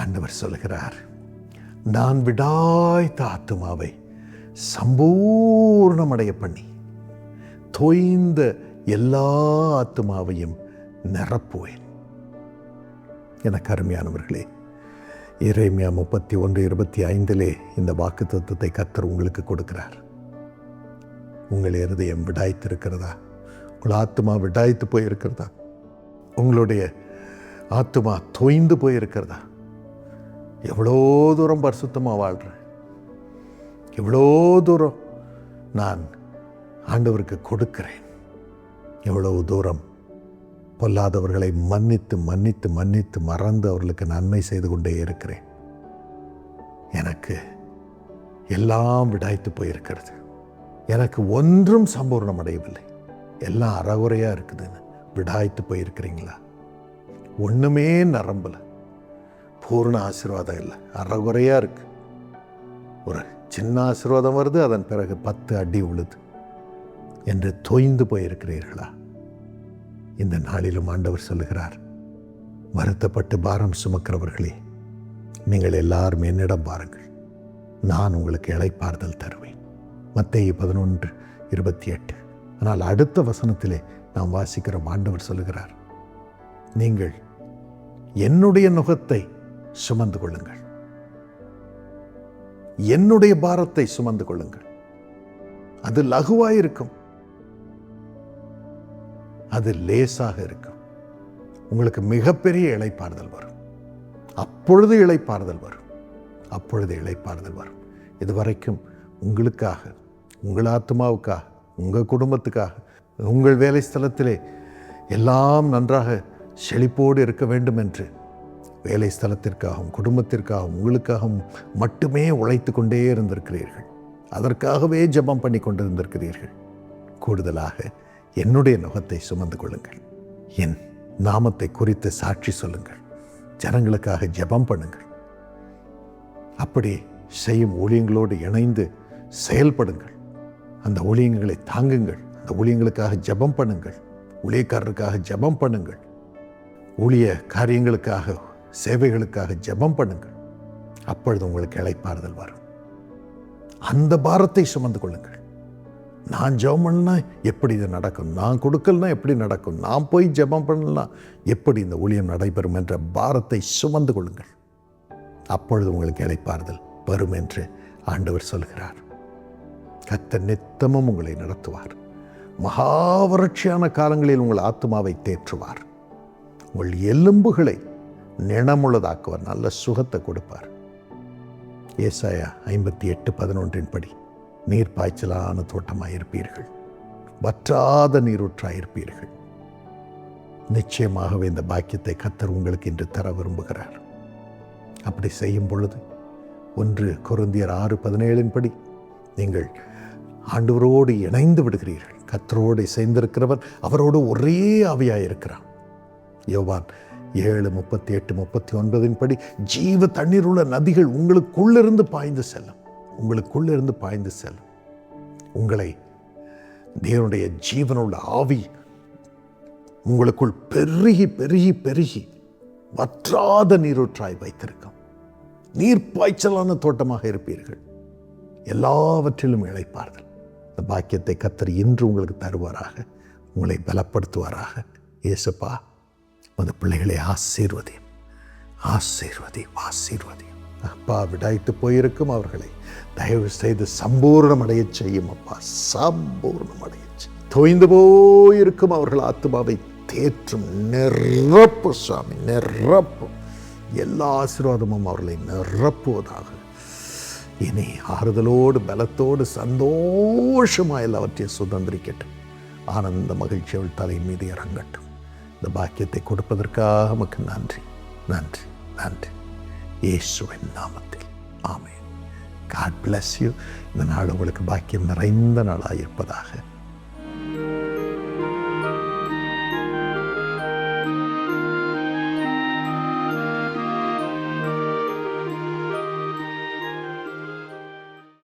ஆண்டவர் சொல்கிறார் நான் விடாய்த்த ஆத்துமாவை சம்பூர்ணமடைய பண்ணி தொய்ந்த எல்லா ஆத்துமாவையும் நிரப்புவேன். எனக்கு அருமையானவர்களே இறைமையா முப்பத்தி ஒன்று இருபத்தி ஐந்திலே இந்த வாக்கு தத்துவத்தை கத்தர் உங்களுக்கு கொடுக்கிறார். உங்கள் இருதயம் விடாய்த்திருக்கிறதா? உங்கள் ஆத்மா விடாய்த்து போயிருக்கிறதா? உங்களுடைய ஆத்மா தொய்ந்து போயிருக்கிறதா? எவ்வளோ தூரம் பரிசுத்தமாக வாழ்கிறேன் எவ்வளோ தூரம் நான் ஆண்டவருக்கு கொடுக்கிறேன்? எவ்வளவு தூரம் பொல்லாதவர்களை மன்னித்து மன்னித்து மன்னித்து மறந்து அவர்களுக்கு நன்மை செய்து கொண்டே இருக்கிறேன். எனக்கு எல்லாம் விடாய்த்து போயிருக்கிறது. எனக்கு ஒன்றும் சம்பூர்ணம் அடையவில்லை. எல்லாம் அறகுறையாக இருக்குதுன்னு. விடாய்த்து போயிருக்கிறீங்களா? ஒன்றுமே நரம்பல. பூர்ண ஆசீர்வாதம் இல்லை. அறகுறையாக இருக்குது ஒரு சின்ன ஆசீர்வாதம் வருது அதன் பிறகு பத்து அடி உழுது. என்று தொய்ந்து போயிருக்கிறீர்களா? இந்த நாளிலும் ஆண்டவர் சொல்லுகிறார் வருத்தப்பட்டு பாரம் சுமக்கிறவர்களே நீங்கள் எல்லாரும் என்னிடம் பாருங்கள் நான் உங்களுக்கு இழைப்பார்தல் தருவேன். மத்திய பதினொன்று இருபத்தி எட்டு. ஆனால் அடுத்த வசனத்திலே நாம் வாசிக்கிறோம் ஆண்டவர் சொல்லுகிறார் நீங்கள் என்னுடைய நுகத்தை சுமந்து கொள்ளுங்கள். என்னுடைய பாரத்தை சுமந்து கொள்ளுங்கள். அது லகுவாயிருக்கும் அது லேசாக இருக்கும். உங்களுக்கு மிகப்பெரிய இழைப்பாறுதல் வரும். அப்பொழுது இழைப்பாறுதல் வரும். அப்பொழுது இழைப்பாறுதல் வரும். இதுவரைக்கும் உங்களுக்காக உங்கள் ஆத்மாவுக்காக உங்கள் குடும்பத்துக்காக உங்கள் வேலை ஸ்தலத்திலே எல்லாம் நன்றாக செழிப்போடு இருக்க வேண்டும் என்று வேலை ஸ்தலத்திற்காகவும் குடும்பத்திற்காகவும் உங்களுக்காகவும் மட்டுமே உழைத்து கொண்டே இருந்திருக்கிறீர்கள். அதற்காகவே ஜெபம் பண்ணி கொண்டிருந்திருக்கிறீர்கள். கூடுதலாக என்னுடைய நுகத்தை சுமந்து கொள்ளுங்கள். என் நாமத்தை குறித்து சாட்சி சொல்லுங்கள். ஜனங்களுக்காக ஜெபம் பண்ணுங்கள். அப்படி செய்யும் ஊழியங்களோடு இணைந்து செயல்படுங்கள். அந்த ஊழியங்களை தாங்குங்கள். அந்த ஊழியங்களுக்காக ஜெபம் பண்ணுங்கள். ஊழியக்காரருக்காக ஜெபம் பண்ணுங்கள். ஊழிய காரியங்களுக்காக சேவைகளுக்காக ஜெபம் பண்ணுங்கள். அப்பொழுது உங்களுக்கு இழைப்பாறுதல் வரும். அந்த பாரத்தை சுமந்து கொள்ளுங்கள். நான் ஜெபம் பண்ணா எப்படி இது நடக்கும்? நான் கொடுக்கலனா எப்படி நடக்கும்? நான் போய் ஜெபம் பண்ணலாம் எப்படி இந்த ஊழியம் நடைபெறும் என்ற பாரத்தை சுமந்து கொள்ளுங்கள். அப்பொழுது உங்களுக்கு இழைப்பாறுதல் வரும் என்று ஆண்டவர் சொல்கிறார். கத்த நித்தமும் உங்களை நடத்துவார். மகாவறட்சியான காலங்களில் உங்கள் ஆத்மாவை தேற்றுவார். உங்கள் எலும்புகளை நினமுள்ளதாக்குவார் நல்ல சுகத்தை கொடுப்பார். ஏசாயா ஐம்பத்தி எட்டு பதினொன்றின் படி நீர் பாய்ச்சலான தோட்டமாக இருப்பீர்கள் வற்றாத நீரூற்றாக இருப்பீர்கள் நிச்சயமாகவே இந்த பாக்கியத்தை கத்தர் உங்களுக்கு இன்று தர விரும்புகிறார். அப்படி செய்யும் பொழுது ஒன்று கொருந்தியர் ஆறு பதினேழின் படி நீங்கள் ஆண்டவரோடு இணைந்து விடுகிறீர்கள். கத்தரோடு சேர்ந்திருக்கிறவர் அவரோடு ஒரே ஆவியாக இருக்கிறான் யோவான் ஏழு முப்பத்தி எட்டு முப்பத்தி ஒன்பதின் படி ஜீவ தண்ணீர் உள்ள நதிகள் உங்களுக்குள்ளிருந்து பாய்ந்து செல்லும். உங்களுக்குள்ளிருந்து பாய்ந்து செல்லும். உங்களை தேவனுடைய ஜீவனுள்ள ஆவி உங்களுக்குள் பெருகி பெருகி பெருகி வற்றாத நீரூற்றாய் வைத்திருக்கும். நீர் பாய்ச்சலான தோட்டமாக இருப்பீர்கள். எல்லாவற்றிலும் இழைப்பார்கள். இந்த பாக்கியத்தை கத்தர் இன்று உங்களுக்கு தருவாராக. உங்களை பலப்படுத்துவாராக. இயேசுப்பா உமது பிள்ளைகளை ஆசீர்வதியும். ஆசீர்வதி ஆசீர்வதியும். அப்பா விடாய்த்து போயிருக்கும் அவர்களை. தயவு செய்து சம்பூர்ணமடைய செய்யும் அப்பா சம்பூர்ணமடைய செய்யும். தொய்ந்து போயிருக்கும் அவர்கள் ஆத்மாவை தேற்றும் நிரப்பு சுவாமி நிரப்பு. எல்லா ஆசீர்வாதமும் அவர்களை நிரப்புவதாக. இனி ஆறுதலோடு பலத்தோடு சந்தோஷமாக எல்லாவற்றையும் சுதந்திரிக்கட்டும். ஆனந்த மகிழ்ச்சி அவள் தலை மீது இறங்கட்டும். இந்த பாக்கியத்தை கொடுப்பதற்காக நமக்கு நன்றி நன்றி நன்றி. இயேசுவின் நாமத்தில். ஆமே காட் பிளஸ் யூ இந்த நாள் உங்களுக்கு பாக்கியம் நிறைந்த நாளாக இருப்பதாக